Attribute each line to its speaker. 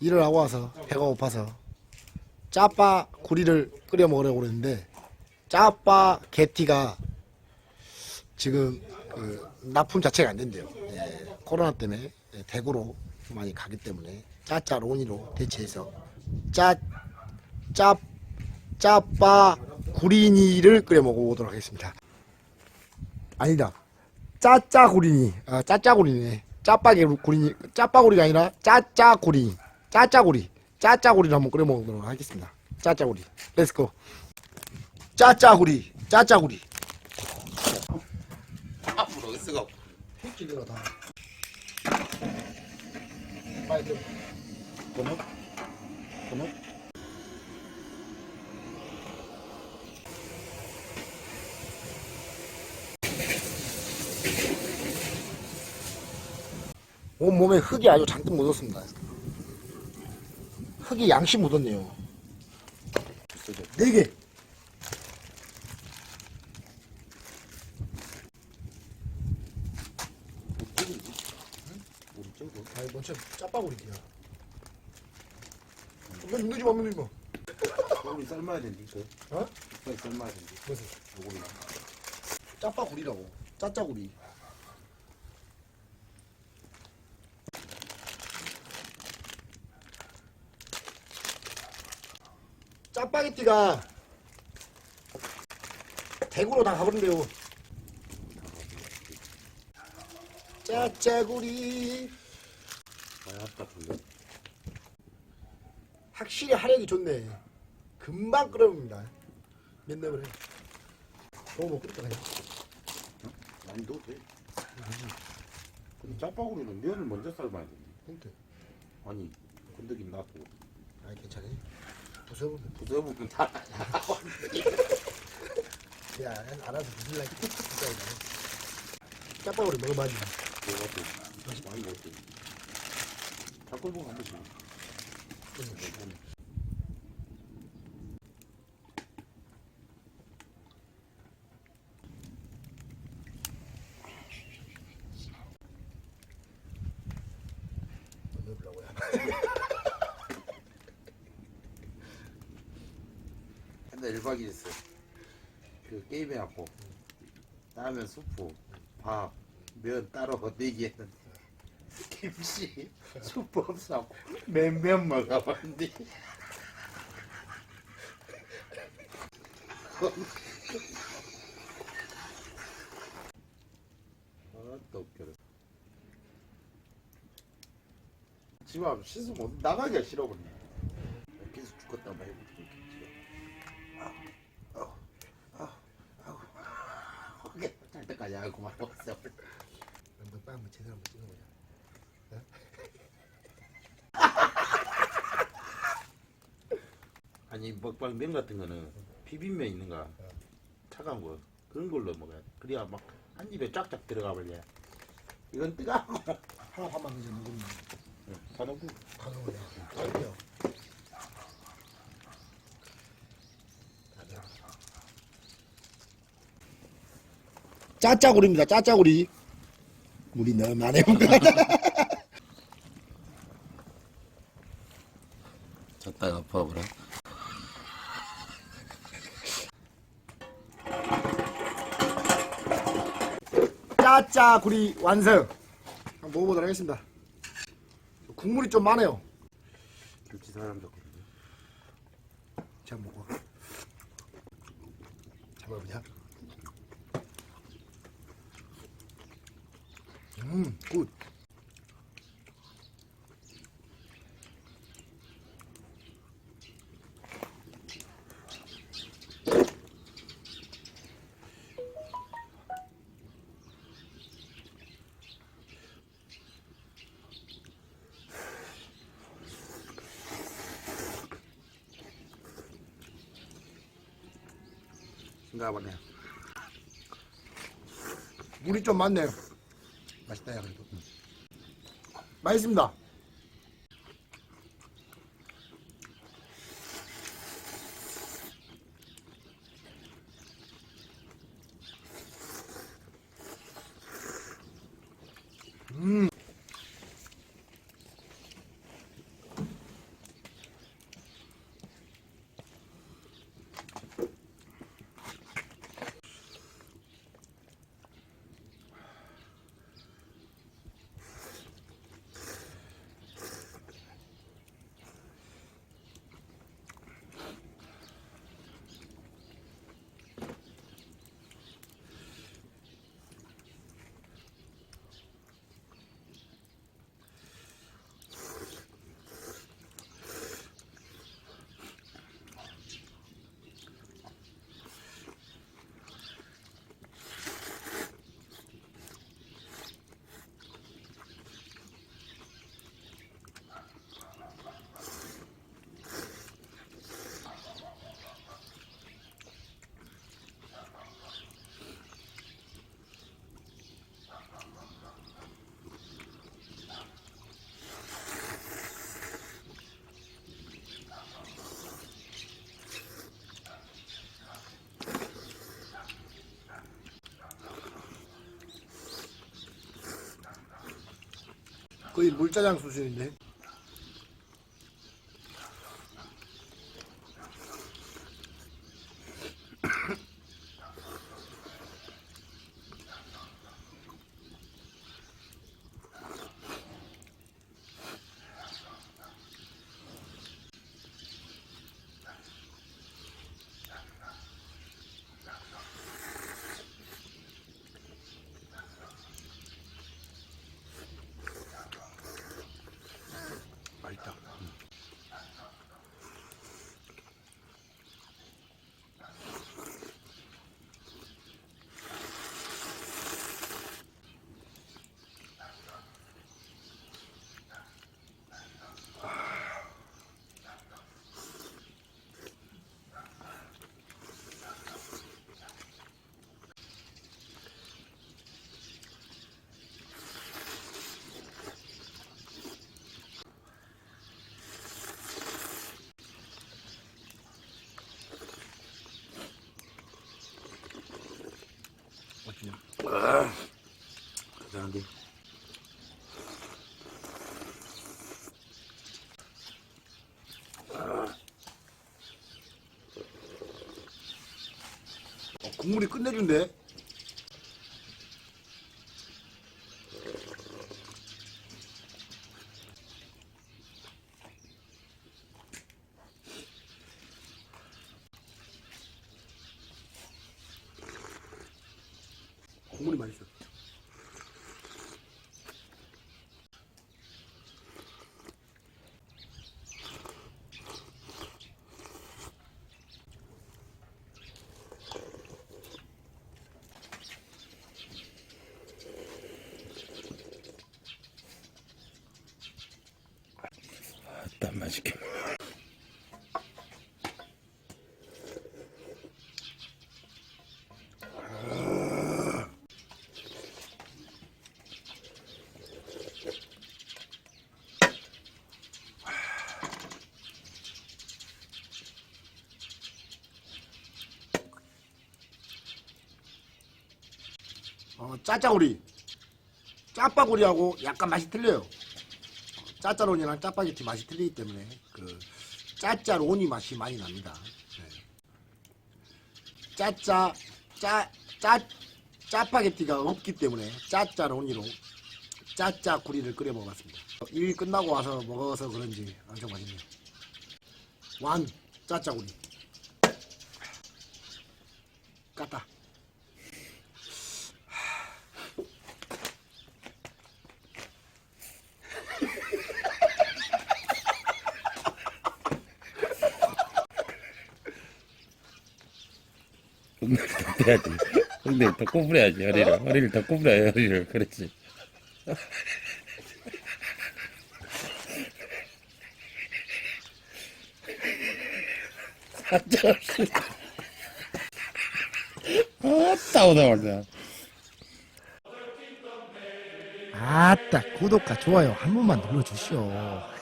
Speaker 1: 일을 하고 와서 배가 고파서 짜빠 구리를 끓여 먹으려고 그랬는데 짜빠 게티가 지금 그 납품 자체가 안 된대요. 예, 코로나 때문에 예, 대구로 많이 가기 때문에 짜짜 로니로 대체해서 짜, 짜, 짜빠 구리니를 끓여 먹어보도록 하겠습니다. 아니다. 짜짜 구리니. 아, 짜짜 구리네. 짜파게 구리니. 짜파구리가 아니라 짜짜 구리. 짜짜구리. 짜짜구리를 한번 끓여 먹도록 하겠습니다. 짜짜구리. 렛츠고. 짜짜구리. 짜짜구리.
Speaker 2: 앞으로 쓰고
Speaker 1: 휘끼리가 다. 빨리 좀. 번호? 번호? 온몸에 흙이 아주 잔뜩 묻었습니다. 흙이 양심 묻었네요. 네 개. 아니 먼저 짜파구리야. 너 누지 마, 누지 마.
Speaker 2: 우리 삶아야 된디 그
Speaker 1: 어?
Speaker 2: 빨리 삶아야 된디
Speaker 1: 무슨?
Speaker 2: 요거는
Speaker 1: 짜파구리라고. 짜짜구리. 짜파게티가 대구로 다 가버린대요. 짜짜구리. 확실히 화력이 좋네. 금방 끓어옵니다. 맨날 그래. 너무 못 끓였다 그냥.
Speaker 2: 많이 넣어도 돼 근데 짜파구리는 면을 먼저 삶아야
Speaker 1: 근데
Speaker 2: 아니 건더기 놔두고
Speaker 1: 아 괜찮아. 부숴보면
Speaker 2: 부숴보면
Speaker 1: 다야 알아서 부술라 진짜 짜파구리 먹어봐야지.
Speaker 2: 그래가지고 많이 먹었대 닭골봉 한 번씩.
Speaker 1: 먹으려고요.
Speaker 2: 한달 1박 2일 했어 그 게임해갖고 라면 수프 밥 면 따로 내기 했는데 김치 수프 없어갖고 맨면 먹어봤는데. 아또 웃겨라. 집앞 씻으면 나가기가 싫어버리네 먹방 면 같은 거는 비빔면 있는가 차가운 거 그런 걸로 먹어야 돼. 그래야 막 한 입에 쫙쫙 들어가 버려. 이건 뜨거워.
Speaker 1: 하나 밥만 이제 먹으면
Speaker 2: 사놓고
Speaker 1: 가능하냐. 갈게요. 짜짜구리입니다. 짜짜구리. 물이 너무 많이 온것 같아.
Speaker 2: 졌다가 퍼버려.
Speaker 1: 짜짜 구리 완성. 한번 먹어보도록 하겠습니다. 국물이 좀 많아요.
Speaker 2: 김치 사람 좋거든요.
Speaker 1: 자 먹어. 잡아보자. 음, 굿.
Speaker 2: 생각해보네.
Speaker 1: 물이 좀 많네요. 맛있다, 야, 그래도. 맛있습니다. 음. 거의 물짜장 수준인데. 맛있네.
Speaker 2: 대단한데.
Speaker 1: 어, 국물이 끝내준데.
Speaker 2: 맛있게.
Speaker 1: 어, 짜짜구리. 짜파구리하고 약간 맛이 틀려요. 짜짜론이랑 짜파게티 맛이 틀리기 때문에 그 짜짜론이 맛이 많이 납니다. 네. 짜짜 짜 짜 짜파게티가 없기 때문에 짜짜론이로 짜짜 구리를 끓여 먹어봤습니다. 일 끝나고 와서 먹어서 그런지 엄청 맛있네요. 완 짜짜 구리. 까다.
Speaker 2: 엉덩이 더 빼야지. 엉덩이 더 구부려야지, 허리를. 허리를 더 구부려야 허리를. 그렇지. 사자 없이. 아따, 오다 말다.
Speaker 1: 아따 구독과 좋아요 한 번만 눌러주시오.